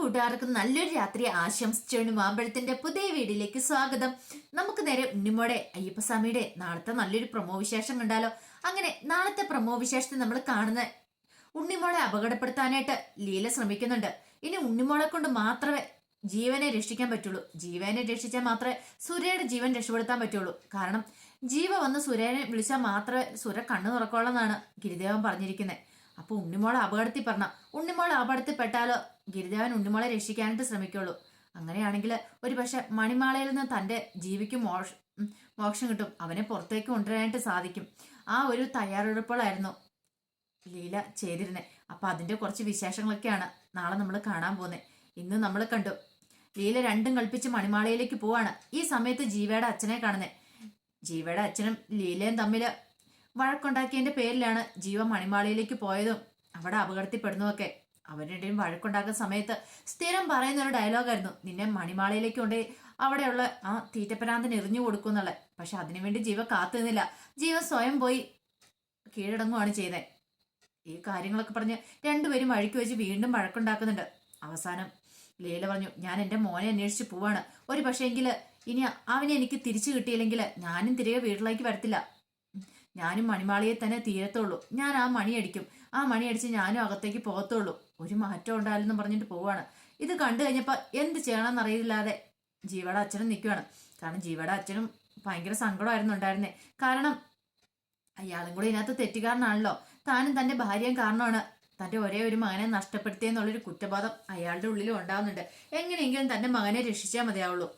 കൂട്ടുകാർക്കും നല്ലൊരു രാത്രി ആശംസിച്ചുകൊണ്ട് മാമ്പഴത്തിന്റെ പുതിയ വീഡിയോയിലേക്ക് സ്വാഗതം. നമുക്ക് നേരെ ഉണ്ണിമോടെ അയ്യപ്പസ്വാമിയുടെ നാളത്തെ നല്ലൊരു പ്രമോ വിശേഷം കണ്ടാലോ? അങ്ങനെ നാളത്തെ പ്രമോ വിശേഷത്തെ നമ്മൾ കാണുന്ന ഉണ്ണിമോളെ അപകടപ്പെടുത്താനായിട്ട് ലീല ശ്രമിക്കുന്നുണ്ട്. ഇനി ഉണ്ണിമോളെ കൊണ്ട് മാത്രമേ ജീവനെ രക്ഷിക്കാൻ പറ്റുള്ളൂ. ജീവനെ രക്ഷിച്ചാൽ മാത്രമേ സുരയുടെ ജീവൻ രക്ഷപ്പെടുത്താൻ പറ്റുള്ളൂ. കാരണം ജീവ വന്ന് സുരേനെ വിളിച്ചാൽ മാത്രമേ സുര കണ്ണു തുറക്കോളെന്നാണ് ഗിരിദേവൻ പറഞ്ഞിരിക്കുന്നത് അപ്പൊ ഉണ്ണിമോളെ അപകടത്തിൽ പറഞ്ഞ ഉണ്ണിമോളെ അപകടത്തിൽ പെട്ടാലോ ഗിരിദേവൻ ഉണ്ണിമോളെ രക്ഷിക്കാനായിട്ട് ശ്രമിക്കുള്ളൂ. അങ്ങനെയാണെങ്കിൽ ഒരു പക്ഷെ മണിമാളയിൽ നിന്ന് തന്റെ ജീവിക്ക് മോഷ മോക്ഷം കിട്ടും. അവനെ പുറത്തേക്ക് കൊണ്ടുവരാനായിട്ട് സാധിക്കും. ആ ഒരു തയ്യാറെടുപ്പുകളായിരുന്നു ലീല ചെയ്തിരുന്നത് അപ്പൊ അതിന്റെ കുറച്ച് വിശേഷങ്ങളൊക്കെയാണ് നാളെ നമ്മൾ കാണാൻ പോകുന്നത് ഇന്ന് നമ്മൾ കണ്ടു. ലീല രണ്ടും കൽപ്പിച്ച് മണിമാളയിലേക്ക് പോവാണ്. ഈ സമയത്ത് ജീവയുടെ അച്ഛനെ കാണുന്നത് ജീവയുടെ അച്ഛനും ലീലയും തമ്മിൽ വഴക്കുണ്ടാക്കിയതിന്റെ പേരിലാണ് ജീവ മണിമാളിയിലേക്ക് പോയതും അവിടെ അപകടത്തിൽപ്പെടുന്നതൊക്കെ. അവരുടെയും വഴക്കുണ്ടാക്കുന്ന സമയത്ത് സ്ഥിരം പറയുന്ന ഒരു ഡയലോഗായിരുന്നു. നിന്നെ മണിമാളയിലേക്ക് കൊണ്ടേ അവിടെയുള്ള ആ തീറ്റപ്പരാന്തന് എറിഞ്ഞു കൊടുക്കുന്നുള്ള പക്ഷെ അതിനുവേണ്ടി ജീവ കാത്തു നിന്നില്ല ജീവ സ്വയം പോയി കീഴടങ്ങുവാണ് ചെയ്തത്. ഈ കാര്യങ്ങളൊക്കെ പറഞ്ഞ് രണ്ടുപേരും വഴിക്ക് വെച്ച് വീണ്ടും വഴക്കുണ്ടാക്കുന്നുണ്ട്. അവസാനം ലീല പറഞ്ഞു ഞാൻ എന്റെ മോനെ അന്വേഷിച്ച് പോവാണ്. ഒരു പക്ഷേ എങ്കിൽ ഇനി അവനെ എനിക്ക് തിരിച്ചു കിട്ടിയില്ലെങ്കിൽ ഞാനും തിരികെ വീട്ടിലേക്ക് വരത്തില്ല. ഞാനും മണിമാളിയെ തന്നെ തീരത്തുള്ളൂ. ഞാൻ ആ മണി അടിക്കും. ആ മണി അടിച്ച് ഞാനും അകത്തേക്ക് പോകത്തുള്ളൂ. ഒരു മാറ്റം ഉണ്ടാവില്ലെന്ന് പറഞ്ഞിട്ട് പോവാണ് ഇത് കണ്ടു കഴിഞ്ഞപ്പോൾ എന്ത് ചെയ്യണമെന്ന് അറിയില്ലാതെ ജീവയുടെ അച്ഛനും നിൽക്കുകയാണ്. കാരണം ജീവയുടെ അച്ഛനും ഭയങ്കര സങ്കടമായിരുന്നു ഉണ്ടായിരുന്നേ. കാരണം അയാളും കൂടെ ഇതിനകത്ത് തെറ്റുകാരനാണല്ലോ. താനും തന്റെ ഭാര്യയും കാരണമാണ് തന്റെ ഒരേ ഒരു മകനെ നഷ്ടപ്പെടുത്തിയെന്നുള്ളൊരു കുറ്റബോധം അയാളുടെ ഉള്ളിലും ഉണ്ടാകുന്നുണ്ട് എങ്ങനെയെങ്കിലും തന്റെ മകനെ രക്ഷിച്ചാൽ മതിയാവുള്ളൂ.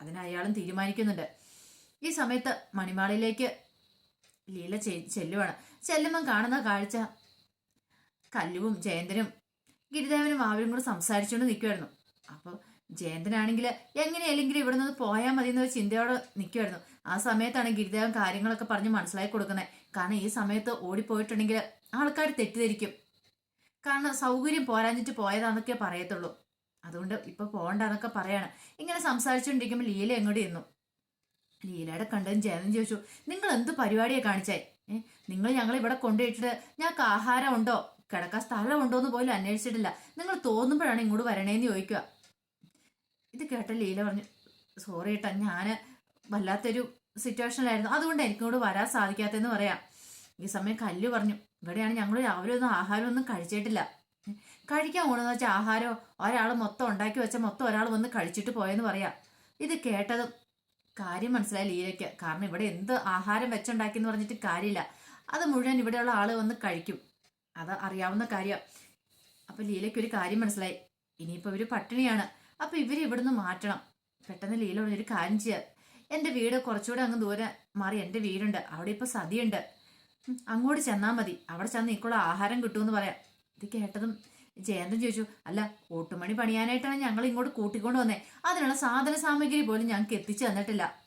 അതിന് അയാളും തീരുമാനിക്കുന്നുണ്ട്. ഈ സമയത്ത് മണിമാളിലേക്ക് ലീല ചെല്ലുവാണ്. ചെല്ലുമ്പം കാണുന്ന കാഴ്ച കല്ലുവും ജയന്തനും ഗിരിദേവനും ആവരും കൂടെ സംസാരിച്ചുകൊണ്ട് നിൽക്കുമായിരുന്നു അപ്പോൾ ജയന്തനാണെങ്കിൽ എങ്ങനെയല്ലെങ്കിലും ഇവിടെ നിന്ന് പോയാൽ മതി എന്നൊരു ചിന്തയോടെ നിൽക്കുമായിരുന്നു ആ സമയത്താണ് ഗിരിദേവൻ കാര്യങ്ങളൊക്കെ പറഞ്ഞ് മനസ്സിലാക്കി കൊടുക്കുന്നത്. കാരണം ഈ സമയത്ത് ഓടിപ്പോയിട്ടുണ്ടെങ്കിൽ ആൾക്കാർ തെറ്റിദ്ധരിക്കും. കാരണം സൗകര്യം പോരാഞ്ഞിട്ട് പോയതാന്നൊക്കെ പറയത്തുള്ളൂ. അതുകൊണ്ട് ഇപ്പൊ പോകണ്ടെന്നൊക്കെ പറയാണ്. ഇങ്ങനെ സംസാരിച്ചുകൊണ്ടിരിക്കുമ്പോൾ ലീല എങ്ങോട്ട് ചെന്നു? ലീലയുടെ കണ്ടതും ജയനം ചോദിച്ചു നിങ്ങൾ എന്ത് പരിപാടിയാണ് കാണിച്ചേ നിങ്ങൾ ഞങ്ങൾ ഇവിടെ കൊണ്ടുപോയിട്ടിട്ട് ഞങ്ങൾക്ക് ആഹാരം ഉണ്ടോ കിടക്കാൻ സ്ഥലം ഉണ്ടോ എന്ന് പോലും അന്വേഷിച്ചിട്ടില്ല. നിങ്ങൾ തോന്നുമ്പോഴാണ് ഇങ്ങോട്ട് വരണേന്ന് ചോദിക്കുക. ഇത് കേട്ട ലീല പറഞ്ഞു സോറി ഏട്ടാ ഞാൻ വല്ലാത്തൊരു സിറ്റുവേഷനിലായിരുന്നു അതുകൊണ്ട് എനിക്കോട് വരാൻ സാധിക്കാത്തെന്ന് പറയാം. ഈ സമയം കല്ല് പറഞ്ഞു ഇവിടെയാണ് ഞങ്ങൾ രാവിലെ ഒന്നും ആഹാരം ഒന്നും കഴിച്ചിട്ടില്ല. കഴിക്കാൻ പോണെന്ന് വെച്ചാൽ ആഹാരം ഒരാൾ മൊത്തം ഉണ്ടാക്കി വെച്ച മൊത്തം ഒരാൾ വന്ന് കഴിച്ചിട്ട് പോയെന്ന് പറയാം. ഇത് കേട്ടതും കാര്യം മനസ്സിലായി ലീലയ്ക്ക്. കാരണം ഇവിടെ എന്ത് ആഹാരം വെച്ചുണ്ടാക്കി എന്ന് പറഞ്ഞിട്ട് കാര്യമില്ല. അത് മുഴുവൻ ഇവിടെയുള്ള ആൾ വന്ന് കഴിക്കും. അത് അറിയാവുന്ന കാര്യം. അപ്പൊ ലീലയ്ക്ക് ഒരു കാര്യം മനസ്സിലായി. ഇനിയിപ്പോ ഇവർ പട്ടിണിയാണ്. അപ്പൊ ഇവർ ഇവിടുന്ന് മാറ്റണം. പെട്ടെന്ന് ലീല ഒരു കാര്യം ചെയ്യാം. എന്റെ വീട് കുറച്ചുകൂടെ അങ്ങ് ദൂരെ മാറി എന്റെ വീടുണ്ട്. അവിടെ ഇപ്പൊ സതിയുണ്ട്. അങ്ങോട്ട് ചെന്നാൽ മതി. അവിടെ ചെന്ന് ഇക്കുള്ള ആഹാരം കിട്ടുമെന്ന് പറയാം. ഇത് കേട്ടതും ജയന്തൻ ചോദിച്ചു അല്ല കൂട്ടുമണി പണിയാനായിട്ടാണ് ഞങ്ങൾ ഇങ്ങോട്ട് കൂട്ടിക്കൊണ്ട് വന്നേ. അതിനുള്ള സാധന സാമഗ്രി പോലും ഞങ്ങൾക്ക് എത്തിച്ചു തന്നിട്ടില്ല.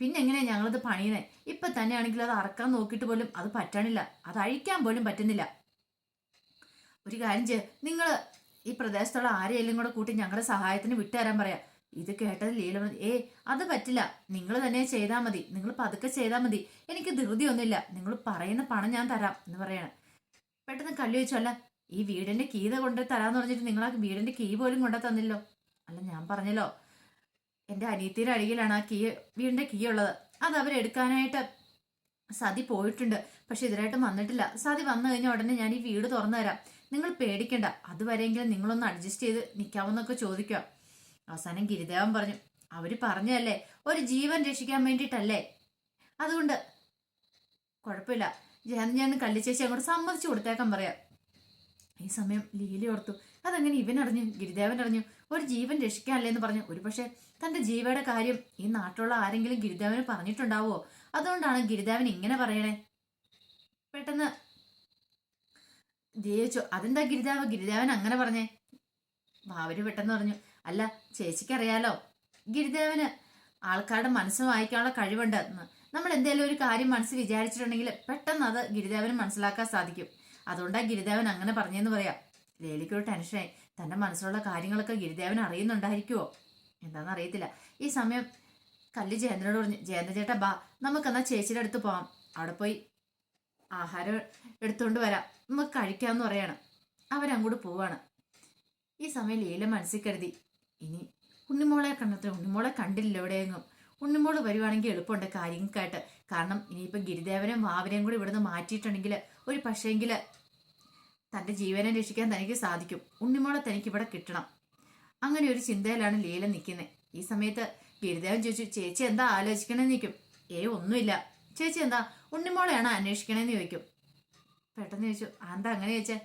പിന്നെ എങ്ങനെയാ ഞങ്ങളത് പണിയുന്നത് ഇപ്പൊ തന്നെയാണെങ്കിൽ അത് അറക്കാൻ നോക്കിയിട്ട് പോലും അത് പറ്റണില്ല അത് അഴിക്കാൻ പോലും പറ്റുന്നില്ല. ഒരു കാര്യം ചെയ്യ. നിങ്ങൾ ഈ പ്രദേശത്തുള്ള ആരെയെല്ലാം കൂടെ കൂട്ടി ഞങ്ങളുടെ സഹായത്തിന് വിട്ടുതരാൻ പറയാം. ഇത് കേട്ടത് ലീല ഏ അത് പറ്റില്ല. നിങ്ങൾ തന്നെ ചെയ്താൽ മതി. നിങ്ങൾ പതുക്കെ ചെയ്താൽ മതി. എനിക്ക് ധൃതിയൊന്നുമില്ല. നിങ്ങൾ പറയുന്ന പണം ഞാൻ തരാം എന്ന് പറയാണ്. പെട്ടെന്ന് കല്ലു വെച്ചു അല്ല ഈ വീടിന്റെ കീത കൊണ്ട് തരാന്ന് പറഞ്ഞിട്ട് നിങ്ങൾ ആ വീടിന്റെ കീ പോലും കൊണ്ടു തന്നില്ലോ? അല്ല ഞാൻ പറഞ്ഞല്ലോ. എന്റെ അനിയത്തിയുടെ അടിയിലാണ് ആ കീ വീടിന്റെ കീ ഉള്ളത്. അത് അവരെടുക്കാനായിട്ട് സതി പോയിട്ടുണ്ട്. പക്ഷെ ഇതിനായിട്ട് വന്നിട്ടില്ല. സതി വന്നു കഴിഞ്ഞാൽ ഉടനെ ഞാൻ ഈ വീട് തുറന്നു തരാം. നിങ്ങൾ പേടിക്കണ്ട. അതുവരെയെങ്കിലും നിങ്ങളൊന്ന് അഡ്ജസ്റ്റ് ചെയ്ത് നിൽക്കാമെന്നൊക്കെ ചോദിക്കുക. അവസാനം ഗിരിദേവൻ പറഞ്ഞു അവർ പറഞ്ഞല്ലേ ഒരു ജീവൻ രക്ഷിക്കാൻ വേണ്ടിയിട്ടല്ലേ? അതുകൊണ്ട് കുഴപ്പമില്ല. ഞാൻ ഞാൻ കല്ലിച്ചേച്ചി അങ്ങോട്ട് സമ്മതിച്ചു കൊടുത്തേക്കാൻ പറയാം. ഈ സമയം ലീല ഓർത്തു. അതങ്ങനെ ഇവൻ അറിഞ്ഞു ഗിരിദേവൻ അറിഞ്ഞു ഒരു ജീവൻ രക്ഷിക്കാനല്ലേ എന്ന് പറഞ്ഞു. ഒരു പക്ഷേ തന്റെ ജീവയുടെ കാര്യം ഈ നാട്ടിലുള്ള ആരെങ്കിലും ഗിരിദേവന് പറഞ്ഞിട്ടുണ്ടാവോ അതുകൊണ്ടാണ് ഗിരിദേവൻ ഇങ്ങനെ പറയണേ. പെട്ടെന്ന് ജയിച്ചു. അതെന്താ ഗിരിദേവ? ഗിരിദേവൻ അങ്ങനെ പറഞ്ഞേ. ഭാവര് പെട്ടെന്ന് പറഞ്ഞു അല്ല ചേച്ചിക്കറിയാലോ ഗിരിദേവന് ആൾക്കാരുടെ മനസ്സ് വായിക്കാനുള്ള കഴിവുണ്ട് നമ്മൾ എന്തെങ്കിലും ഒരു കാര്യം മനസ്സ് വിചാരിച്ചിട്ടുണ്ടെങ്കിൽ പെട്ടെന്ന് അത് ഗിരിദേവന് മനസ്സിലാക്കാൻ സാധിക്കും. അതുകൊണ്ടാണ് ഗിരിദേവൻ അങ്ങനെ പറഞ്ഞെന്ന് പറയാം. ലേലിക്കൊരു ടെൻഷനായി. തന്റെ മനസ്സിലുള്ള കാര്യങ്ങളൊക്കെ ഗിരിദേവൻ അറിയുന്നുണ്ടായിരിക്കുമോ എന്താണെന്ന് അറിയത്തില്ല ഈ സമയം കല്ലി ജയേന്ദ്രനോട് പറഞ്ഞു ജയേന്ദ്ര ചേട്ടാ ബാ നമുക്കെന്നാ ചേച്ചിയുടെ അടുത്ത് പോവാം. അവിടെ പോയി ആഹാരം എടുത്തുകൊണ്ട് വരാം. നമുക്ക് കഴിക്കാമെന്ന് പറയാണ്. അവരങ്ങോട്ട് പോവാണ്. ഈ സമയം ലീല മനസ്സിൽ കരുതി. ഇനി ഉണ്ണിമോളെ കണ്ടെത്തി ഉണ്ണിമോളെ കണ്ടില്ല എവിടെയെങ്ങും. ഉണ്ണിമോൾ വരുവാണെങ്കിൽ എളുപ്പമുണ്ട് കാര്യങ്ങൾക്കായിട്ട്. കാരണം ഇനിയിപ്പം ഗിരിദേവനും വാവനെയും കൂടി ഇവിടുന്ന് മാറ്റിയിട്ടുണ്ടെങ്കിൽ ഒരു പക്ഷേങ്കിൽ തന്റെ ജീവനെ രക്ഷിക്കാൻ തനിക്ക് സാധിക്കും. ഉണ്ണിമോളെ തനിക്ക് ഇവിടെ കിട്ടണം. അങ്ങനെ ഒരു ചിന്തയിലാണ് ലീല നിൽക്കുന്നത് ഈ സമയത്ത് ഗിരിദേവൻ ചോദിച്ചു ചേച്ചി എന്താ ആലോചിക്കണമെന്ന് നിൽക്കും ഏ ഒന്നുമില്ല. ചേച്ചി എന്താ ഉണ്ണിമോളെയാണ് അന്വേഷിക്കണമെന്ന് ചോദിക്കും. പെട്ടെന്ന് ചോദിച്ചു എന്താ അങ്ങനെ ചോദിച്ചേ?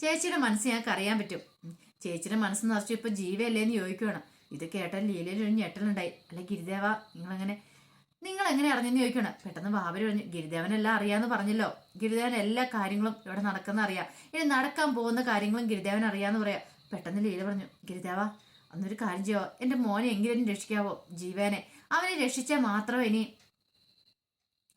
ചേച്ചിയുടെ മനസ്സ് ഞങ്ങൾക്ക് അറിയാൻ പറ്റും. ചേച്ചിയുടെ മനസ്സ് നിറച്ചു ജീവയല്ലേ ജീവയല്ലേന്ന് ചോദിക്കുകയാണ് ഇത് കേട്ടാൽ ലീലയിൽ ഒരു ഞെട്ടലുണ്ടായി. അല്ല ഗിരിദേവ നിങ്ങളെങ്ങനെ നിങ്ങൾ എങ്ങനെ അറിഞ്ഞെന്ന് ചോദിക്കണം? പെട്ടെന്ന് ബാബരി പറഞ്ഞു ഗിരിദേവനെല്ലാം അറിയാന്ന് പറഞ്ഞല്ലോ. ഗിരിദേവൻ എല്ലാ കാര്യങ്ങളും ഇവിടെ നടക്കുന്ന അറിയാം. ഇനി നടക്കാൻ പോകുന്ന കാര്യങ്ങളും ഗിരിദേവൻ അറിയാന്ന് പറയാം. പെട്ടെന്ന് ലീല പറഞ്ഞു ഗിരിദേവ അന്നൊരു കാര്യം ചെയ്യോ? എന്റെ മോനെ എങ്കിലും രക്ഷിക്കാവോ? ജീവനെ. അവനെ രക്ഷിച്ചാൽ മാത്രമേ ഇനി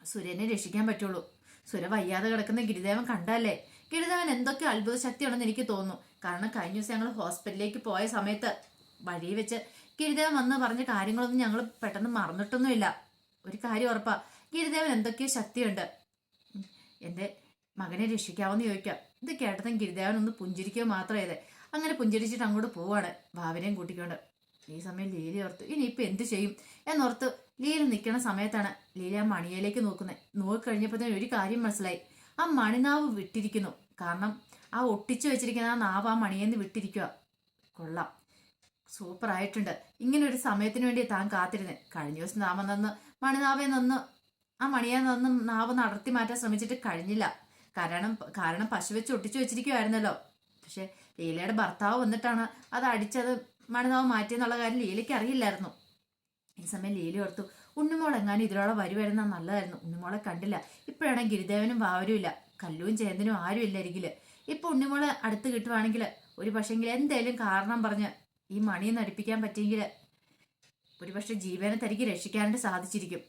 സുരനെ രക്ഷിക്കാൻ പറ്റുള്ളൂ. സുര വയ്യാതെ കിടക്കുന്ന ഗിരിദേവൻ കണ്ടല്ലേ ഗിരിദേവൻ എന്തൊക്കെ അത്ഭുത ശക്തിയാണെന്ന് എനിക്ക് തോന്നുന്നു. കാരണം കഴിഞ്ഞ ദിവസം ഞങ്ങൾ ഹോസ്പിറ്റലിലേക്ക് പോയ സമയത്ത് വഴി വെച്ച് ഗിരിദേവൻ വന്ന് പറഞ്ഞ കാര്യങ്ങളൊന്നും ഞങ്ങൾ പെട്ടെന്ന് മറന്നിട്ടൊന്നുമില്ല. ഒരു കാര്യം ഉറപ്പാ. ഗിരിദേവൻ എന്തൊക്കെയോ ശക്തിയുണ്ട്. എന്റെ മകനെ രക്ഷിക്കാവെന്ന് ചോദിക്കാം. ഇത് കേട്ടതും ഗിരിദേവൻ ഒന്ന് പുഞ്ചിരിക്കുക മാത്രമേ അങ്ങനെ പുഞ്ചിരിച്ചിട്ട് അങ്ങോട്ട് പോവാണ് ഭാവനയും കൂട്ടിക്കൊണ്ട്. ഈ സമയം ലീല ഓർത്തു ഇനി ഇനിയിപ്പോൾ എന്ത് ചെയ്യും? എന്നോർത്ത് ലീല നിൽക്കണ സമയത്താണ് ലീല മണിയയിലേക്ക് നോക്കുന്നത് നോക്കിക്കഴിഞ്ഞപ്പോഴത്തേനും ഒരു കാര്യം മനസ്സിലായി. ആ മണിനാവ് വിട്ടിരിക്കുന്നു. കാരണം ആ ഒട്ടിച്ചു വെച്ചിരിക്കുന്ന ആ നാവ് ആ മണിയെന്ന് വിട്ടിരിക്കുക കൊള്ളാം. സൂപ്പർ ആയിട്ടുണ്ട് ഇങ്ങനെ ഒരു സമയത്തിന് വേണ്ടി താൻ കാത്തിരുന്നേ. കഴിഞ്ഞ ദിവസം നാമ നിന്ന് മണിനാവെ നിന്ന് ആ മണിയെ നിന്ന് നാവ് നടത്തി മാറ്റാൻ ശ്രമിച്ചിട്ട് കഴിഞ്ഞില്ല. കാരണം കാരണം പശു വെച്ച് ഒട്ടിച്ചു വെച്ചിരിക്കുമായിരുന്നല്ലോ പക്ഷെ ലീലയുടെ ഭർത്താവ് വന്നിട്ടാണ് അത് അടിച്ചത്. മണിനാവ് മാറ്റിയെന്നുള്ള കാര്യം ലീലയ്ക്ക് അറിയില്ലായിരുന്നു. ഈ സമയം ലീല ഓർത്തു ഉണ്ണിമോൾ എങ്ങാനും ഇതിലൂടെ വരുവായിരുന്ന നല്ലതായിരുന്നു. ഉണ്ണിമോളെ കണ്ടില്ല. ഇപ്പോഴാണെങ്കിൽ ഗിരിദേവനും വാവരും കല്ലുവും ചേന്തനും ആരും ഇപ്പൊ ഉണ്ണിമോളെ അടുത്ത് കിട്ടുവാണെങ്കിൽ ഒരു പക്ഷെങ്കിൽ എന്തേലും കാരണം പറഞ്ഞ് ഈ മണിയെ നടിപ്പിക്കാൻ പറ്റിയെങ്കിൽ ഒരു പക്ഷെ ജീവനെ തനിക്ക് രക്ഷിക്കാനായിട്ട് സാധിച്ചിരിക്കും.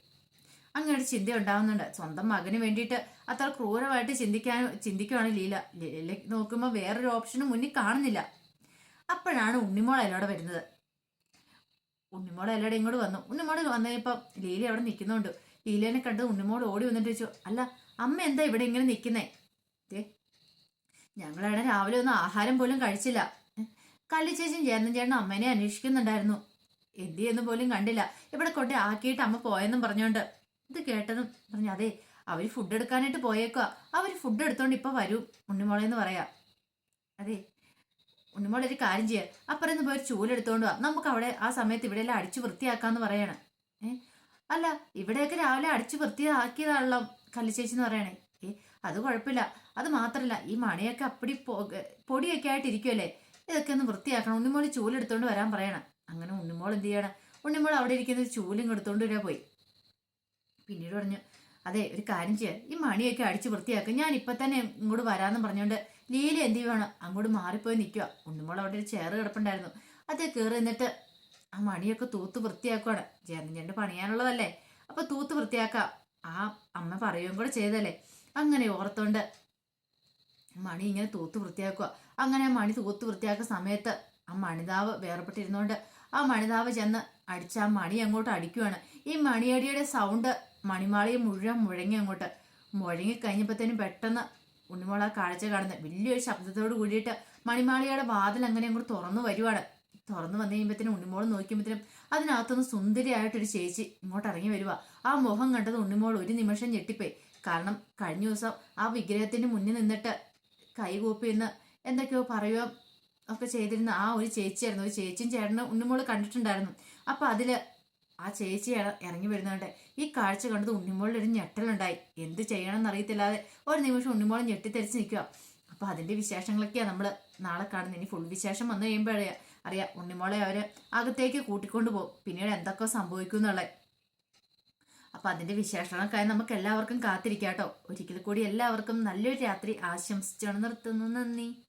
അങ്ങനെ ഒരു ചിന്ത ഉണ്ടാവുന്നുണ്ട്. സ്വന്തം മകന് വേണ്ടിയിട്ട് അത്ര ക്രൂരമായിട്ട് ചിന്തിക്കാൻ ചിന്തിക്കുവാണ് ലീല. ലീല നോക്കുമ്പോൾ വേറൊരു ഓപ്ഷനും മുന്നിൽ കാണുന്നില്ല. അപ്പോഴാണ് ഉണ്ണിമോൾ അല്ലോടെ വരുന്നത്. ഉണ്ണിമോൾ എല്ലാവരും ഇങ്ങോട്ട് വന്നു. ഉണ്ണിമോൾ വന്നപ്പം ലീല അവിടെ നിൽക്കുന്നുണ്ട്. ലീലേനെ കണ്ട് ഉണ്ണിമോൾ ഓടി വന്നിട്ട് ചോദിച്ചു അല്ല അമ്മ എന്താ ഇവിടെ ഇങ്ങനെ നിൽക്കുന്നേ? ഞങ്ങളവിടെ രാവിലെ ഒന്നും ആഹാരം പോലും കഴിച്ചില്ല. ഏ, ചേച്ചി ചേച്ചിയും ചേർന്നും ചേട്ടനും അമ്മേനെ അന്വേഷിക്കുന്നുണ്ടായിരുന്നു. എന്ത് ചെയ്യുന്നു പോലും കണ്ടില്ല. ഇവിടെ കൊണ്ട് ആക്കിയിട്ട് അമ്മ പോയെന്നും പറഞ്ഞോണ്ട്. ഇത് കേട്ടതും പറഞ്ഞു അതെ അവർ ഫുഡ് എടുക്കാനായിട്ട് പോയേക്കുക അവർ ഫുഡ് എടുത്തോണ്ട് ഇപ്പൊ വരും ഉണ്ണിമോളെന്ന് പറയാ. അതെ ഉണ്ണിമോളെ ഒരു കാര്യം ചെയ്യുക അപ്പുറം നിന്ന് പോയി ഒരു ചൂലെടുത്തോണ്ട് വാ. നമുക്ക് അവിടെ ആ സമയത്ത് ഇവിടെ എല്ലാം അടിച്ചു വൃത്തിയാക്കാന്ന് പറയണം. ഏ അല്ല ഇവിടെയൊക്കെ രാവിലെ അടിച്ചു വൃത്തിയാക്കിയതാണല്ലോ കല്ലിച്ചേച്ചി എന്ന് പറയണേ. ഏ അത് കുഴപ്പമില്ല. അത് മാത്രല്ല ഈ മണിയൊക്കെ അപ്പടി പൊടിയൊക്കെ ആയിട്ട് ഇരിക്കുമല്ലേ ഇതൊക്കെ ഒന്ന് വൃത്തിയാക്കണം. ഉണ്ണിമോൾ ചൂലെടുത്തോണ്ട് വരാൻ പറയണം. അങ്ങനെ ഉണ്ണിമോൾ എന്ത് ചെയ്യണം? ഉണ്ണിമോൾ അവിടെ ഇരിക്കുന്ന ഒരു ചൂലും എടുത്തോണ്ട് വരാ പോയി. പിന്നീട് പറഞ്ഞു അതെ ഒരു കാര്യം ചെയ്യാം. ഈ മണിയൊക്കെ അടിച്ച് വൃത്തിയാക്കും. ഞാൻ ഇപ്പൊ തന്നെ ഇങ്ങോട്ട് വരാന്ന് പറഞ്ഞുകൊണ്ട് ലീല എന്ത് ചെയ്യുവാണ്? അങ്ങോട്ട് മാറിപ്പോയി നിൽക്കുക ഉണ്ണിമോൾ അവിടെ ഒരു ചെയർ കിടപ്പുണ്ടായിരുന്നു. അതേ കയറി നിന്നിട്ട് ആ മണിയൊക്കെ തൂത്ത് വൃത്തിയാക്കുവാണ്. ജനഞ്ഞണ്ട് പണിയാനുള്ളതല്ലേ? അപ്പൊ തൂത്ത് വൃത്തിയാക്കാം. ആ അമ്മ പറയുകയും കൂടെ ചെയ്തല്ലേ അങ്ങനെ ഓർത്തോണ്ട് മണി ഇങ്ങനെ തൂത്ത് വൃത്തിയാക്കുക. അങ്ങനെ മണി തൂത്ത് വൃത്തിയാക്കുന്ന സമയത്ത് ആ മണിതാവ് വേർപെട്ടിരുന്നോണ്ട് ആ മണിതാവ് ചെന്ന് അടിച്ച ആ മണി അങ്ങോട്ട് അടിക്കുവാണ്. ഈ മണിയടിയുടെ സൗണ്ട് മണിമാളിയെ മുഴുവൻ മുഴങ്ങി അങ്ങോട്ട്. മുഴങ്ങി കഴിഞ്ഞപ്പോഴത്തേനും പെട്ടെന്ന് ഉണ്ണിമോൾ ആ കാഴ്ച കാണുന്നത് വലിയൊരു ശബ്ദത്തോട് കൂടിയിട്ട് മണിമാളിയുടെ വാതിൽ അങ്ങനെ അങ്ങോട്ട് തുറന്നു വരുവാണ്. തുറന്നു വന്നു കഴിയുമ്പോഴത്തേനും ഉണ്ണിമോൾ നോക്കിയപ്പോഴത്തേനും അതിനകത്തുനിന്ന് സുന്ദരിയായിട്ടൊരു ചേച്ചി ഇങ്ങോട്ട് ഇറങ്ങി വരുക ആ മുഖം കണ്ടത് ഉണ്ണിമോൾ ഒരു നിമിഷം ഞെട്ടിപ്പോയി. കാരണം കഴിഞ്ഞ ദിവസം ആ വിഗ്രഹത്തിന് മുന്നിൽ നിന്നിട്ട് കൈകൂപ്പി എന്ന് എന്തൊക്കെയോ പറയുക ഒക്കെ ചെയ്തിരുന്ന ആ ഒരു ചേച്ചിയായിരുന്നു. ഒരു ചേച്ചിയും ചേട്ടനും ഉണ്ണിമോൾ കണ്ടിട്ടുണ്ടായിരുന്നു. അപ്പം അതിൽ ആ ചേച്ചി ഇറങ്ങി വരുന്നുണ്ട്. ഈ കാഴ്ച കണ്ടത് ഉണ്ണിമോളിൽ ഒരു ഞെട്ടലുണ്ടായി. എന്ത് ചെയ്യണമെന്ന് അറിയത്തില്ലാതെ ഒരു നിമിഷം ഉണ്ണിമോൾ ഞെട്ടിത്തെറിച്ച് നിൽക്കുക അപ്പോൾ അതിന്റെ വിശേഷങ്ങളൊക്കെയാണ് നമ്മൾ നാളെ കാണുന്നത് ഇനി ഫുൾ വിശേഷം വന്നു കഴിയുമ്പോഴേ അറിയാം ഉണ്ണിമോളെ അവർ അകത്തേക്ക് കൂട്ടിക്കൊണ്ടു പോകും. പിന്നീട് എന്തൊക്കെ സംഭവിക്കും എന്നുള്ളത് അപ്പൊ അതിന്റെ വിശേഷങ്ങൾക്കായി നമുക്ക് എല്ലാവർക്കും കാത്തിരിക്കാട്ടോ. ഒരിക്കൽ കൂടി എല്ലാവർക്കും നല്ലൊരു രാത്രി ആശംസിച്ചാണ് നിർത്തുന്നു. നന്ദി.